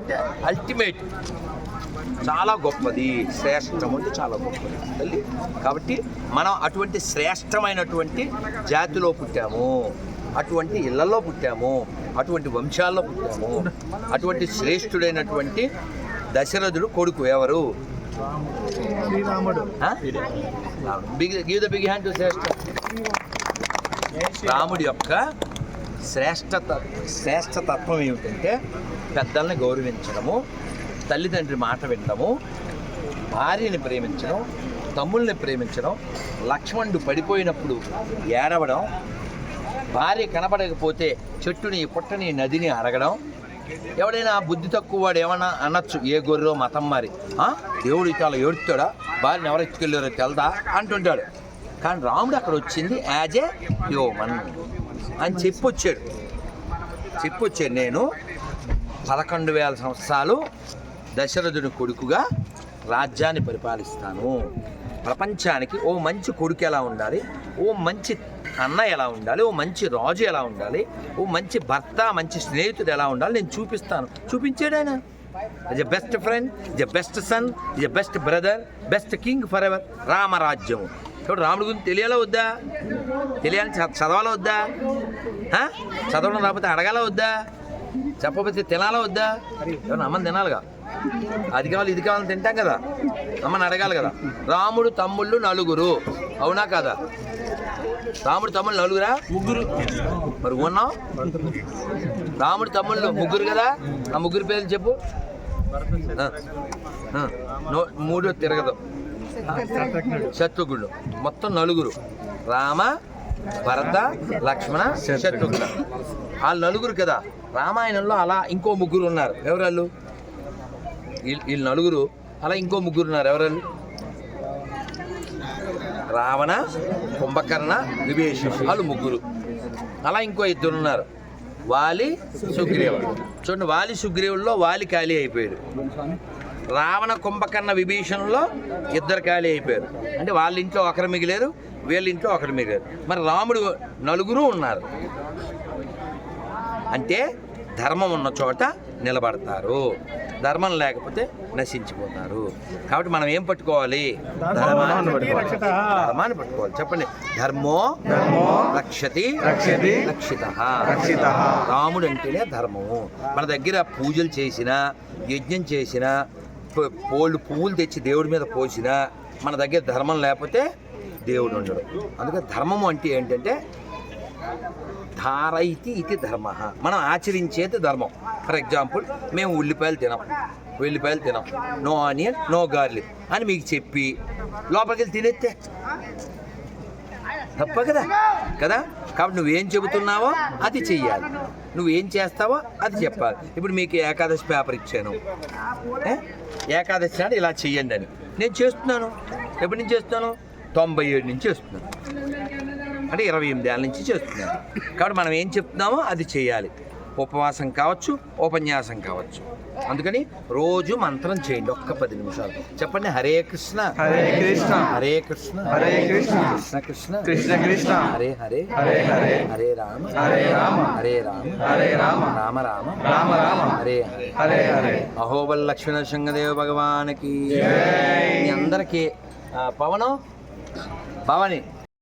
అంటే అల్టిమేట్ చాలా గొప్పది. శ్రేష్టం అంటే చాలా గొప్పది. తల్లి కాబట్టి మనం అటువంటి శ్రేష్టమైనటువంటి జాతిలో పుట్టాము. అటువంటి ఇళ్ళలో పుట్టాము. అటువంటి వంశాల్లో పుట్టాము. అటువంటి శ్రేష్ఠుడైనటువంటి దశరథుడు కొడుకు ఎవరు? శ్రీరాముడు. Big give the big hand to శ్రేష్ఠ రాముడి యొక్క శ్రేష్టత శ్రేష్టతత్వం ఏమిటంటే పెద్దల్ని గౌరవించడము తల్లిదండ్రి మాట వినడము భార్యని ప్రేమించడం తమ్ముల్ని ప్రేమించడం లక్ష్మణుడు పడిపోయినప్పుడు ఏడవడం భార్య కనబడకపోతే చెట్టుని పుట్టని నదిని అరగడం. ఎవడైనా బుద్ధి తక్కువ వాడు ఏమన్నా అనొచ్చు ఏ గొర్రెో మతం మరి. "ఆ? దేవుడు ఇట్లా ఏడుతాడా? భార్యని ఎవరు ఎత్తుకెళ్ళారో తెలదా? అంటుంటాడు. కానీ రాముడు అక్కడ వచ్చింది యాజ్ ఏ యోమన్ అని చెప్పొచ్చాడు. చెప్పొచ్చాడు నేను. పదకొండు వేల సంవత్సరాలు దశరథుని కొడుకుగా రాజ్యాన్ని పరిపాలిస్తాను. ప్రపంచానికి ఓ మంచి కొడుకు ఎలా ఉండాలి? ఓ మంచి అన్న ఎలా ఉండాలి? ఓ మంచి రాజు ఎలా ఉండాలి? ఓ మంచి భర్త మంచి స్నేహితుడు ఎలా ఉండాలి? నేను చూపిస్తాను. చూపించాడు ఆయన. Is a best friend is a best son is a best brother best king for ever రామరాజ్యం చూడు రాముడి గురించి తెలియాలా వద్దా? తెలియాలి చదవాలా వద్దా? చదవడం రాకపోతే అడగాల వద్దా? చెప్పకపోతే తినాలా వద్దా? ఏమన్నా అమ్మని తినాలిగా? అది కావాలి ఇది కావాలని తింటాం కదా. అమ్మని అడగాలి కదా. రాముడు తమ్ముళ్ళు నలుగురు. అవునా కదా? రాముడు తమ్ముళ్ళు నలుగురా? ముగ్గురు. మరి ఉన్నాం? రాముడు తమ్ముళ్ళు ముగ్గురు కదా? ఆ ముగ్గురు పేర్లు చెప్పు. మూడో తిరగదు. శత్రుఘ్నుడు. మొత్తం నలుగురు. రామ భరత లక్ష్మణ శత్రుఘ్న. వాళ్ళు నలుగురు కదా. రామాయణంలో అలా ఇంకో ముగ్గురు ఉన్నారు. ఎవరాళ్ళు? వీళ్ళు వీళ్ళు నలుగురు. అలా ఇంకో ముగ్గురు ఉన్నారు. ఎవరాళ్ళు? రావణ కుంభకర్ణ విభీషణ వాళ్ళు ముగ్గురు. అలా ఇంకో ఇద్దరు ఉన్నారు. వాలి సుగ్రీవుడు. చూడండి వాలి సుగ్రీవుల్లో వాలి ఖాళీ అయిపోయాడు. రావణ కుంభకర్ణ విభీషణలో ఇద్దరు ఖాళీ అయిపోయారు. అంటే వాళ్ళ ఇంట్లో ఒకరు మిగిలేరు వీళ్ళ ఇంట్లో ఒకరు మిగిలారు. మరి రాముడు నలుగురు ఉన్నారు. అంటే ధర్మం ఉన్న చోట నిలబడతారు. ధర్మం లేకపోతే నశించిపోతారు. కాబట్టి మనం ఏం పట్టుకోవాలి? ధర్మాన్ని పట్టుకోవాలి. ధర్మాన్ని పట్టుకోవాలి. చెప్పండి. ధర్మో ధర్మో రక్షతి రక్షతి రక్షిత. రక్షితః. రాముడు అంటేనే ధర్మము. మన దగ్గర పూజలు చేసినా యజ్ఞం చేసినా పోళ్ళు పువ్వులు తెచ్చి దేవుడి మీద పోసినా మన దగ్గర ధర్మం లేకపోతే దేవుడు ఉండడు. అందుకే ధర్మము అంటే ఏంటంటే ధారైతి ఇది ధర్మ. మనం ఆచరించేది ధర్మం. ఫర్ ఎగ్జాంపుల్ మేము ఉల్లిపాయలు తినాం. ఉల్లిపాయలు తినాం. నో ఆనియన్ నో గార్లిక్ అని మీకు చెప్పి లోపలికి వెళ్ళి తినేస్తే తప్ప కదా? కదా? కాబట్టి నువ్వేం చెబుతున్నావో అది చెయ్యాలి. నువ్వు ఏం చేస్తావో అది చెప్పాలి. ఇప్పుడు మీకు ఏకాదశి పేపర్ ఇచ్చాను. ఏకాదశి నాడు ఇలా చెయ్యండి అని. నేను చేస్తున్నాను. ఎప్పటి నుంచి చేస్తున్నాను? తొంభై ఏడు నుంచి చేస్తున్నాను. అంటే ఇరవై ఎనిమిది ఏళ్ళ నుంచి చేస్తున్నాను. కాబట్టి మనం ఏం చెప్తున్నామో అది చేయాలి ఉపవాసం కావచ్చు ఉపన్యాసం కావచ్చు. అందుకని రోజు మంత్రం చేయండి ఒక్క పది నిమిషాలు. చెప్పండి హరే కృష్ణ. హరే కృష్ణ. హరే కృష్ణ. హరే కృష్ణ. కృష్ణ కృష్ణ. కృష్ణ కృష్ణ. హరే హరే. హరే హరే. హరే రామ. హరే రామ. హరే రామ. హరే రామ. రామ రామ. రామ రామ. హరే హరే హరే. హరే. అహోబల్ లక్ష్మణ శృంగదేవ భగవానికి. మీ అందరికీ పవనం భవని.